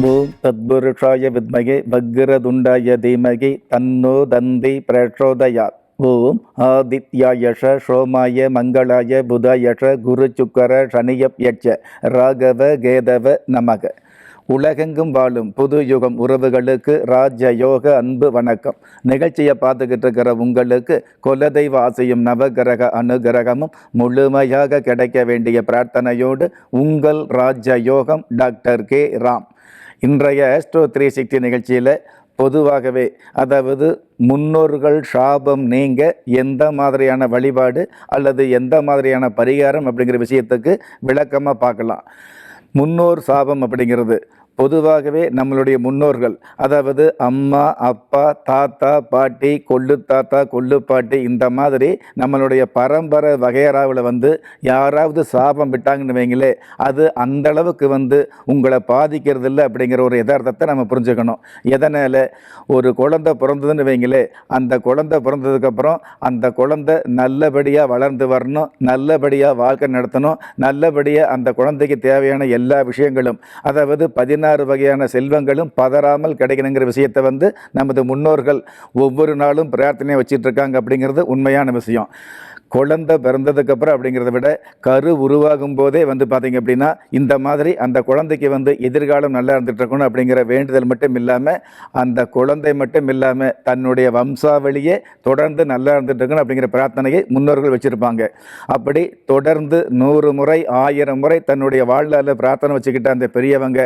ஓம் தத்புருஷாய வித்மகே வக்ரதுண்டாய தீமகி தன்னோ தந்தி பிரச்சோதயாத் ஓம் ஆதித்யாயஷ சோமாய மங்களாய புதாயஷ குரு சுக்கர சனியப்யட்ச ராகவ கேதவ நமக. உலகெங்கும் வாழும் புது யுகம் உறவுகளுக்கு ராஜயோக அன்பு வணக்கம். நிகழ்ச்சியை பார்த்துக்கிட்டு இருக்கிற உங்களுக்கு குலதெய்வ ஆசையும் நவகிரக அனுகிரகமும் முழுமையாக கிடைக்க வேண்டிய பிரார்த்தனையோடு உங்கள் ராஜயோகம் டாக்டர் கே. ராம். இன்றைய ஆஸ்ட்ரோ த்ரீ சிக்ஸ்டி நிகழ்ச்சியில் பொதுவாகவே அதாவது முன்னோர்கள் சாபம் நீங்க எந்த மாதிரியான வழிபாடு அல்லது எந்த மாதிரியான பரிகாரம் அப்படிங்கிற விஷயத்துக்கு விளக்கமாக பார்க்கலாம். முன்னோர் சாபம் அப்படிங்கிறது. பொதுவாகவே நம்மளுடைய முன்னோர்கள் அதாவது அம்மா அப்பா தாத்தா பாட்டி கொள்ளு தாத்தா கொள்ளு பாட்டி இந்த மாதிரி நம்மளுடைய பரம்பரை வகையறாவில் வந்து யாராவது சாபம் விட்டாங்கன்னு வைங்களே அது அந்த அளவுக்கு வந்து உங்களை பாதிக்கிறது இல்லை அப்படிங்கிற ஒரு யதார்த்தத்தை நம்ம புரிஞ்சுக்கணும். எதனால்? ஒரு குழந்தை பிறந்ததுன்னு வைங்களே அந்த குழந்தை பிறந்ததுக்கப்புறம் அந்த குழந்தை நல்லபடியாக வளர்ந்து வரணும் நல்லபடியாக வாழ்க்கை நடத்தணும் நல்லபடியாக அந்த குழந்தைக்கு தேவையான எல்லா விஷயங்களும் அதாவது பதினாறு வகையான செல்வங்களும் பதறாமல் கிடைக்கணுங்கிற விஷயத்தை வந்து நமது முன்னோர்கள் ஒவ்வொரு நாளும் பிரார்த்தனை வச்சிட்டு இருக்காங்க அப்படிங்கிறது உண்மையான விஷயம். குழந்தை பிறந்ததுக்கப்புறம் அப்படிங்கிறத விட கரு உருவாகும் போதே வந்து பார்த்திங்க அப்படின்னா இந்த மாதிரி அந்த குழந்தைக்கு வந்து எதிர்காலம் நல்லா இருந்துட்டு இருக்கணும் அப்படிங்கிற வேண்டுதல் மட்டும் இல்லாமல் அந்த குழந்தை மட்டும் இல்லாமல் தன்னுடைய வம்சாவளியே தொடர்ந்து நல்லா இருந்துட்டு இருக்கணும் அப்படிங்கிற பிரார்த்தனையை முன்னோர்கள் வச்சுருப்பாங்க. அப்படி தொடர்ந்து நூறு முறை ஆயிரம் முறை தன்னுடைய வாழ்நாளில் பிரார்த்தனை வச்சுக்கிட்ட அந்த பெரியவங்க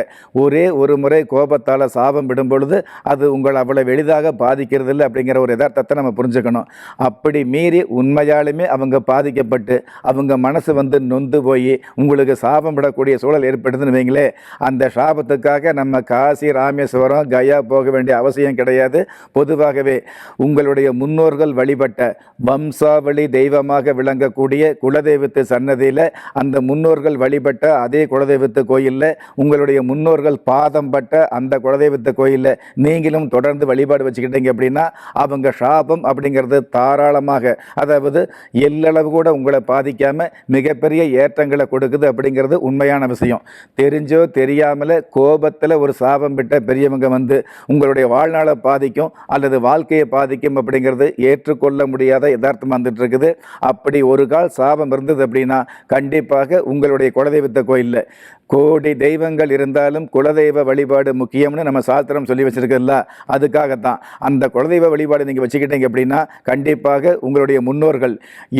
ஒரே ஒரு முறை கோபத்தால் சாபம் விடும் பொழுது அது உங்களை அவ்வளோ எளிதாக பாதிக்கிறது இல்லை அப்படிங்கிற ஒரு யதார்த்தத்தை நம்ம புரிஞ்சுக்கணும். அப்படி மீறி உண்மையாலுமே அவங்க பாதிக்கப்பட்டு அவங்க மனசு வந்து நொந்து போய் உங்களுக்கு சாபம் விடக்கூடிய சூழல் ஏற்படுதுன்னு வைங்களே அந்த சாபத்துக்காக நம்ம காசி ராமேஸ்வரம் கயா போக வேண்டிய அவசியம் கிடையாது. பொதுவாகவே உங்களுடைய முன்னோர்கள் வழிபட்ட வம்சாவளி தெய்வமாக விளங்கக்கூடிய குலதெய்வத்து சன்னதியில் அந்த முன்னோர்கள் வழிபட்ட அதே குலதெய்வத்து கோயிலில் உங்களுடைய முன்னோர்கள் பாதம் பட்ட அந்த குலதெய்வத்தை கோயிலில் நீங்களும் தொடர்ந்து வழிபாடு வச்சுக்கிட்டீங்க அப்படின்னா அவங்க சாபம் அப்படிங்கிறது தாராளமாக அதாவது எல்லளவு கூட உங்களை பாதிக்காமல் மிகப்பெரிய ஏற்றங்களை கொடுக்குது அப்படிங்கிறது உண்மையான விஷயம். தெரிஞ்சோ தெரியாமல் கோபத்தில் ஒரு சாபம் விட்ட பெரியவங்க வந்து உங்களுடைய வாழ்நாளை பாதிக்கும் அல்லது வாழ்க்கையை பாதிக்கும் அப்படிங்கிறது ஏற்றுக்கொள்ள முடியாத யதார்த்தம் வந்துட்டு இருக்குது அப்படி ஒரு கால் சாபம் இருந்தது அப்படின்னா கண்டிப்பாக உங்களுடைய குலதெய்வத்த கோயிலில் கோடி தெய்வங்கள் இருந்தாலும் குலதெய்வ வழிபாடு முக்கியம்னு நம்ம சாஸ்திரம் சொல்லி வச்சிருக்கல அதுக்காகத்தான். அந்த குலதெய்வ வழிபாடு நீங்கள் வச்சுக்கிட்டீங்க அப்படின்னா கண்டிப்பாக உங்களுடைய முன்னோர்கள்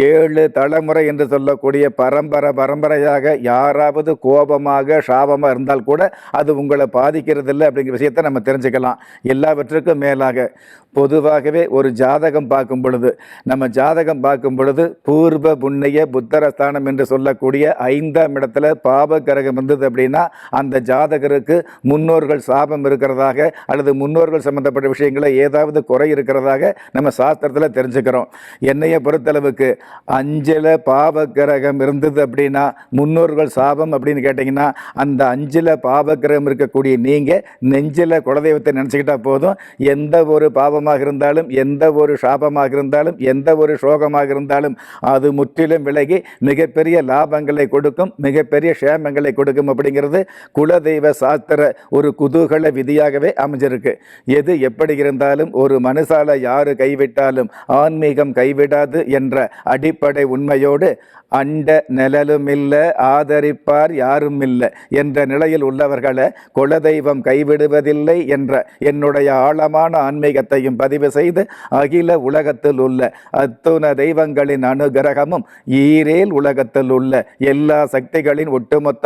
ஏழு தலைமுறை என்று சொல்லக்கூடிய பரம்பரை பரம்பரையாக யாராவது கோபமாக சாபமாக இருந்தால் கூட அது உங்களை பாதிக்கிறது இல்லை அப்படிங்கிற விஷயத்தை நம்ம தெரிஞ்சுக்கலாம். எல்லாவற்றுக்கும் மேலாக பொதுவாகவே ஒரு ஜாதகம் பார்க்கும் பொழுது நம்ம ஜாதகம் பார்க்கும் பொழுது பூர்வ புண்ணிய புத்தரஸ்தானம் என்று சொல்லக்கூடிய ஐந்தாம் இடத்துல பாப கிரகம் வருது அப்படின்னா அந்த ஜாதகருக்கு முன்னோர்கள் சாபம் இருக்கிறதாக அல்லது முன்னோர்கள் சம்பந்தப்பட்ட விஷயங்களை ஏதாவது குறை இருக்கிறதாக நம்ம சாஸ்திரத்தில் தெரிஞ்சுக்கிறோம். என்னைய பொறுத்தளவுக்கு அஞ்சில் பாவக்கிரகம் இருந்தது அப்படின்னா முன்னோர்கள் சாபம் அப்படின்னு கேட்டிங்கன்னா அந்த அஞ்சில் பாவக்கிரகம் இருக்கக்கூடிய நீங்கள் நெஞ்சில் குலதெய்வத்தை நினச்சிக்கிட்டால் போதும். எந்த ஒரு பாவமாக இருந்தாலும் எந்த ஒரு சாபமாக இருந்தாலும் எந்த ஒரு சோகமாக இருந்தாலும் அது முற்றிலும் விலகி மிகப்பெரிய லாபங்களை கொடுக்கும் மிகப்பெரிய க்ஷேமங்களை கொடுக்கும் அப்படிங்கிறது குலதெய்வ சாஸ்திர ஒரு குதூகல விதியாகவே அமைஞ்சிருக்கு. எது எப்படி இருந்தாலும் ஒரு மனுஷால யாரு கைவிட்டாலும் ஆன்மீகம் கைவிடாது என்ற அடிப்படை உண்மையோடு அண்ட நிழலும் இல்லை ஆதரிப்பார் யாரும் இல்லை என்ற நிலையில் உள்ளவர்களை குலதெய்வம் கைவிடுவதில்லை என்ற என்னுடைய ஆழமான ஆன்மீகத்தையும் பதிவு செய்து அகில உலகத்தில் உள்ள அத்துண தெய்வங்களின் அனுகிரகமும் ஈரேல் உலகத்தில் உள்ள எல்லா சக்திகளின் ஒட்டுமொத்த